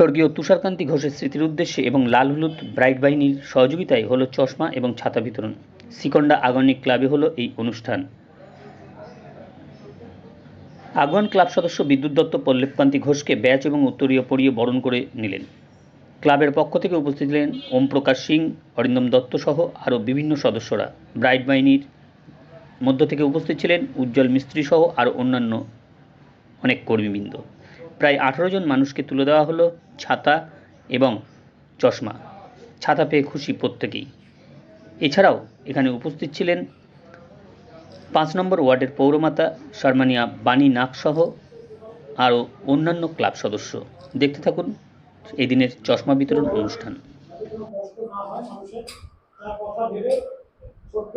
স্বর্গীয় তুষারকান্তি ঘোষের স্মৃতির উদ্দেশ্যে এবং লাল হলুদ ব্রাইট বাহিনীর সহযোগিতায় হলো চশমা এবং ছাতা বিতরণ। সিকন্ডা আগনিক ক্লাবে হলো এই অনুষ্ঠান। আগুয়ান ক্লাব সদস্য বিদ্যুৎ দত্ত পল্লবকান্তি ঘোষকে ব্যাচ এবং উত্তরীয় পরিয়ে বরণ করে নিলেন। ক্লাবের পক্ষ থেকে উপস্থিত ছিলেন ওম প্রকাশ সিং, অরিন্দম দত্ত সহ আরও বিভিন্ন সদস্যরা। ব্রাইট বাহিনীর মধ্য থেকে উপস্থিত ছিলেন উজ্জ্বল মিস্ত্রি সহ আরও অন্যান্য অনেক কর্মীবৃন্দ। প্রায় আঠারো জন মানুষকে তুলে দেওয়া হলো ছাতা এবং চশমা। ছাতা পেয়ে খুশি প্রত্যেকেই। এছাড়াও এখানে উপস্থিত ছিলেন পাঁচ নম্বর ওয়ার্ডের পৌরমাতা শারমানিয়া বাণী নাকসহ আরও অন্যান্য ক্লাব সদস্য। দেখতে থাকুন এই দিনের চশমা বিতরণ অনুষ্ঠান। ছোট্ট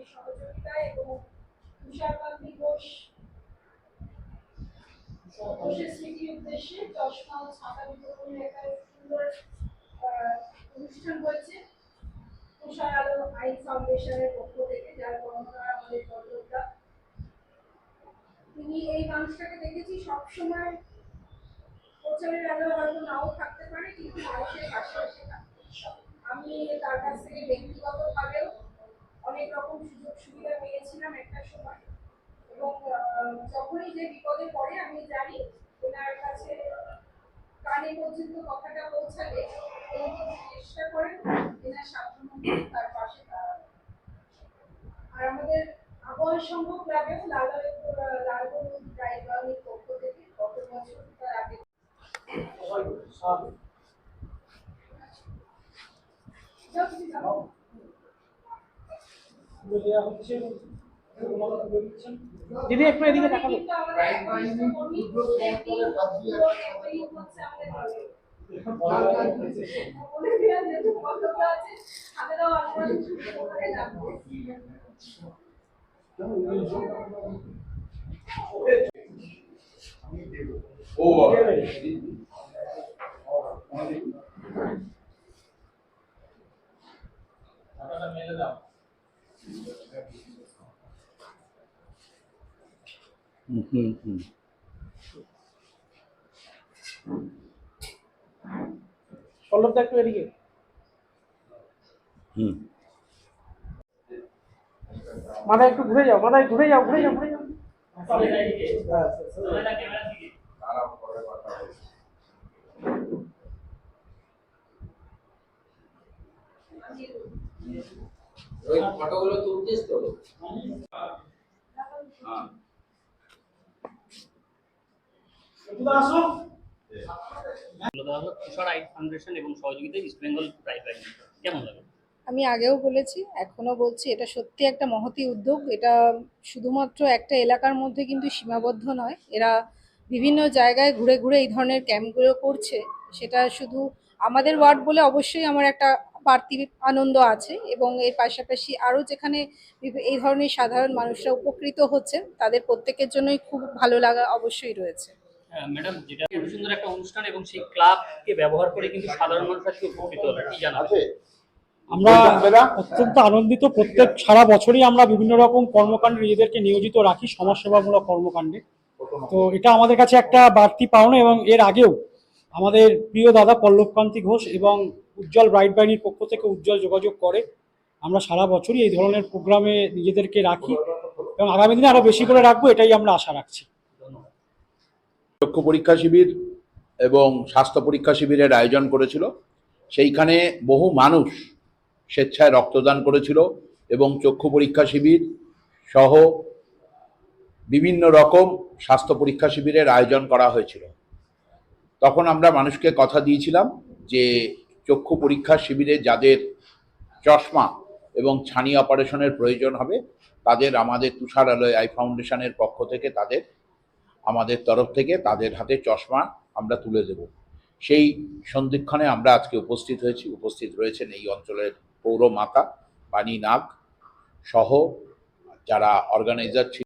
রায়বাউনের সহযোগিতায় এবং তুষারকান্তি ঘোষ উদ্দেশ্যে অনুষ্ঠান হয়েছে যার কর্মকার আমাদের পল্লবদা তিনি এই মানুষটাকে দেখেছি সবসময় প্রচারের আলো হয়তো নাও থাকতে পারে, কিন্তু মানুষের পাশে আমি তার কাছ থেকে ব্যক্তিগতভাবেও অনেক রকম সুযোগ সুবিধা পেয়েছিলাম একটা সময়। এবং যখনই যে বিপদে পড়ে আমি জানি এনার কাছে কানে পর্যন্ত কথাটা পৌঁছালে উনি চেষ্টা করেন এনার সাধ্যমতো তার পাশে দাঁড়ানো আর আমাদের আবহাওয়া সংঘ ক্লাবেও লাল লাল হলুদ প্রাইজ বাহিনীর পক্ষ থেকে গত বছর তার আগে। যাও তুমি যাও দেওয়া হচ্ছে ওনারা তুলে দিচ্ছেন। দিদি একটু এদিকে দেখাবো। কিন্তু আমাদের কর্মী একটাই হচ্ছে আমাদের বলে দেওয়া যেহেতু কতটা আছে হাতেরাও আমরা ওখানে যাব ও বাবা। পল্লবদা একটু এদিকে মাথা একটু ঘুরে যাও মাথায় ঘুরে যাও ঘুরে যাও ঘুরে যাও ওই ফটোগুলো তুলছিস তো হ্যাঁ। একটু তো আসো তুলে দেওয়া হলো তুষার আইন ফাউন্ডেশন এবং সহযোগিতায় ইস্ট বেঙ্গল ব্রাইট কেমন লাগে? আমি আগেও বলেছি এখনও বলছি এটা সত্যি একটা মহতি উদ্যোগ। এটা শুধুমাত্র একটা এলাকার মধ্যে কিন্তু সীমাবদ্ধ নয়। এরা বিভিন্ন জায়গায় ঘুরে ঘুরে এই ধরনের ক্যাম্পগুলো করছে। সেটা শুধু আমাদের ওয়ার্ড বলে অবশ্যই আমার একটা বাড়তি আনন্দ আছে এবং এর পাশাপাশি আরও যেখানে এই ধরনের সাধারণ মানুষরা উপকৃত হচ্ছেন তাদের প্রত্যেকের জন্যই খুব ভালো লাগা অবশ্যই রয়েছে। ম্যাডাম যেটা খুব সুন্দর একটা অনুষ্ঠান এবং সেই ক্লাবকে ব্যবহার করে কিন্তু সাধারণ মানুষ আজকে উপকৃত হবে কি জানাবে আমরা অত্যন্ত আনন্দিত প্রত্যেক সারা বছরই আমরা বিভিন্ন রকম কর্মকাণ্ডে নিজেদেরকে নিয়োজিত রাখি সমাজসেবামূলক কর্মকাণ্ডে। তো এটা আমাদের কাছে একটা বাড়তি পাওনা এবং এর আগেও আমাদের প্রিয় দাদা পল্লবকান্তি ঘোষ এবং উজ্জ্বল ব্রাইট বাহিনীর পক্ষ থেকে উজ্জ্বল যোগাযোগ করে আমরা সারা বছরই এই ধরনের প্রোগ্রামে নিজেদেরকে রাখি এবং আগামী দিনে আরও বেশি করে রাখব এটাই আমরা আশা রাখছি। চক্ষু পরীক্ষা শিবির এবং স্বাস্থ্য পরীক্ষা শিবিরের আয়োজন করেছিল। সেইখানে বহু মানুষ স্বেচ্ছায় রক্তদান করেছিল এবং চক্ষু পরীক্ষা শিবির সহ বিভিন্ন রকম স্বাস্থ্য পরীক্ষা শিবিরের আয়োজন করা হয়েছিল। তখন আমরা মানুষকে কথা দিয়েছিলাম যে চক্ষু পরীক্ষা শিবিরে যাদের চশমা এবং ছানি অপারেশনের প্রয়োজন হবে, তাদের আমাদের তুষার আলয় আই ফাউন্ডেশনের পক্ষ থেকে তাদের আমাদের তরফ থেকে তাদের হাতে চশমা আমরা তুলে দেব। সেই সন্ধিক্ষণে আমরা আজকে উপস্থিত হয়েছি। উপস্থিত রয়েছেন এই অঞ্চলের পৌর মাতা বাণী নাগ সহ যারা অর্গানাইজার ছিল